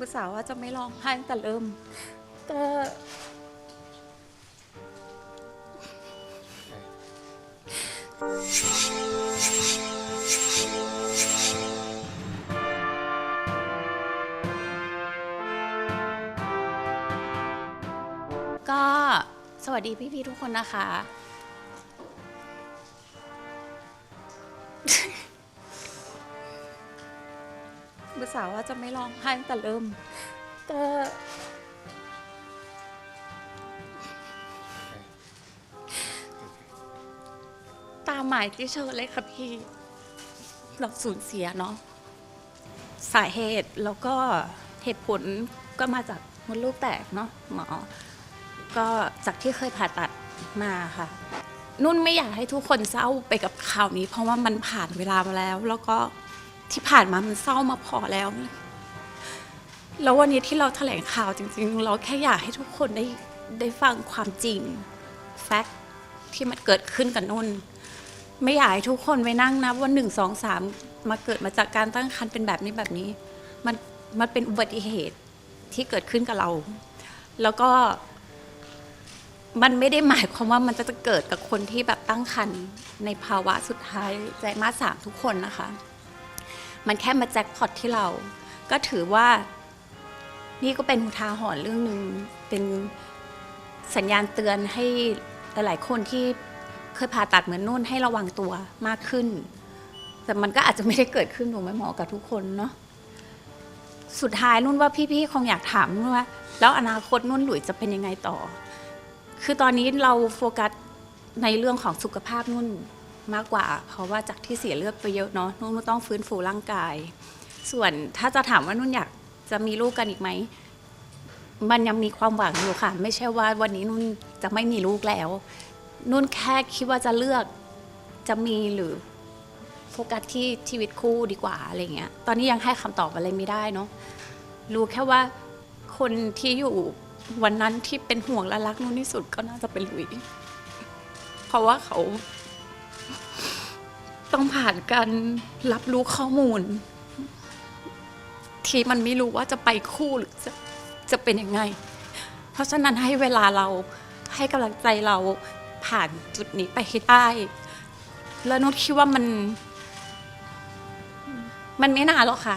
บุษาว่าจะไม่ร้องไห้ตั้งแต่เริ่มก็ก็สวัสดีพี่ๆทุกคนนะคะ บุษาว่าจะไม่ร้องไห้ตั้งแต่เริ่มก็ตามหมายที่เชิญเลยค่ะพี่ เราสูญเสียเนาะสาเหตุแล้วก็เหตุผลก็มาจากมดลูกแตกเนาะหมอ ก็จากที่เคยผ่าตัดมาค่ะ นุ่นไม่อยากให้ทุกคนเศร้าไปกับข่าวนี้ เพราะว่ามันผ่านเวลามาแล้ว แล้วก็ ที่ผ่านมามันเศร้ามาพอแล้ว แล้ววันนี้ที่เราแถลงข่าวจริง ๆ เราแค่อยากให้ทุกคนได้ได้ฟังความจริงแฟกต์ที่มันเกิดขึ้นกับนุ่น ไม่อยากให้ทุกคนไปนั่งนับว่าหนึ่งสองสามมาเกิดมาจากการตั้งครรภ์เป็นแบบนี้แบบนี้ มันมันเป็นอุบัติเหตุที่เกิดขึ้นกับเรา แล้วก็ มันไม่ได้หมายความว่ามันจะเกิดกับคนที่แบบตั้งครรภ์ในภาวะสุดท้ายใจมาสสามทุกคนนะคะ มันแค่มาแจ็คพอตที่เรา ก็ถือว่า นี่ก็เป็นอุทาหรณ์เรื่องหนึ่งเป็นสัญญาณเตือนให้หลายๆคนที่เคยผ่าตัดเหมือนนุ่นให้ระวังตัวมากขึ้น แต่มันก็อาจจะไม่ได้เกิดขึ้นหนูไม่หมาะกับทุกคนเนาะสุดท้ายนุ่นว่าพี่ๆคงอยากถามนุ่นว่า แล้วอนาคตนุ่นหลุยจะเป็นยังไงต่อ คือตอนนี้เราโฟกัสในเรื่องของสุขภาพนุ่น มากกว่า เพราะว่าจากที่เสียเลือดไปเยอะเนาะนุ่นต้องฟื้นฟูร่างกาย ส่วนถ้าจะถามว่านุ่นอยากจะมีลูกกันอีกไหมมันยังมีความหวังอยู่ค่ะ ไม่ใช่ว่าวันนี้นุ่นจะไม่มีลูกแล้ว นุ่นแค่คิดว่าจะเลือกจะมีหรือโฟกัสที่ชีวิตคู่ดีกว่าอะไรเงี้ย ตอนนี้ยังให้คำตอบอะไรไม่ได้เนาะรู้แค่ว่าคนที่อยู่วันนั้นที่เป็นห่วงและรักนุ่นที่สุดก็น่าจะเป็นลุย เพราะว่าเขา ต้องผ่านการรับรู้ข้อมูล ที่มันไม่รู้ว่าจะไปคู่หรือจะจะเป็นยังไง เพราะฉะนั้นให้เวลาเราให้กำลังใจเราผ่านจุดนี้ไปให้ได้ แล้วนุชคิดว่ามัน มันไม่นานหรอกค่ะ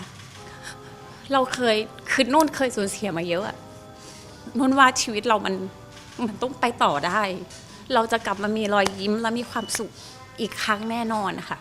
เราเคยคือนุ่นเคยสูญเสียมาเยอะอะนุ่นว่าชีวิตเรามันมันต้องไปต่อได้ เราจะกลับมามีรอยยิ้มและมีความสุข อีกครั้งแน่นอนค่ะ